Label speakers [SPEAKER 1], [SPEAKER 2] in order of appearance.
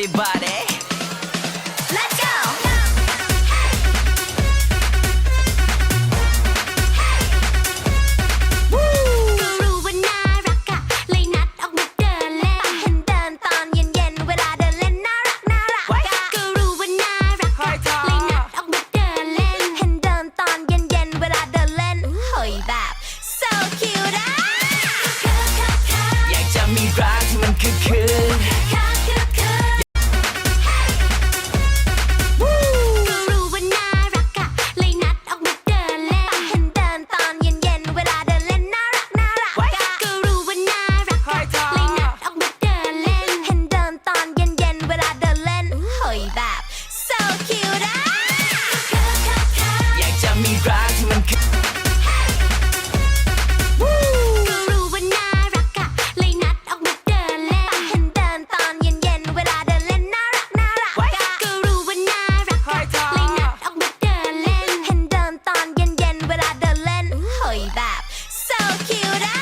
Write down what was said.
[SPEAKER 1] everybody
[SPEAKER 2] ก็รู้ว่าน่ารักอะเลยนัดออกมาเดินเล่นเห็นเดินตอนเย็นๆ เวลาเดินเล่นน่ารักน่ารักอะก็รู้ว่าน่ารักอะเลยนัดออกมาเดินเล่นเห็นเดินตอนเย็นๆ เวลาเดินเล่นเฮ้ยแบบ so cute อะ
[SPEAKER 1] อยากจะมีรักที่มันคือ รักที่มันคือ
[SPEAKER 2] ก็รู้ว่าน่ารักอะเลยนัดออกมาเดินเล่นเห็นเดินตอนเย็นๆ เวลาเดินเล่นน่ารักน่ารักอะก็รู้ว่าน่ารักอะเลยนัดออกมาเดินเล่นเห็นเดินตอนเย็นๆ เวลาเดินเล่นเฮ้ยแบบ so cute อะ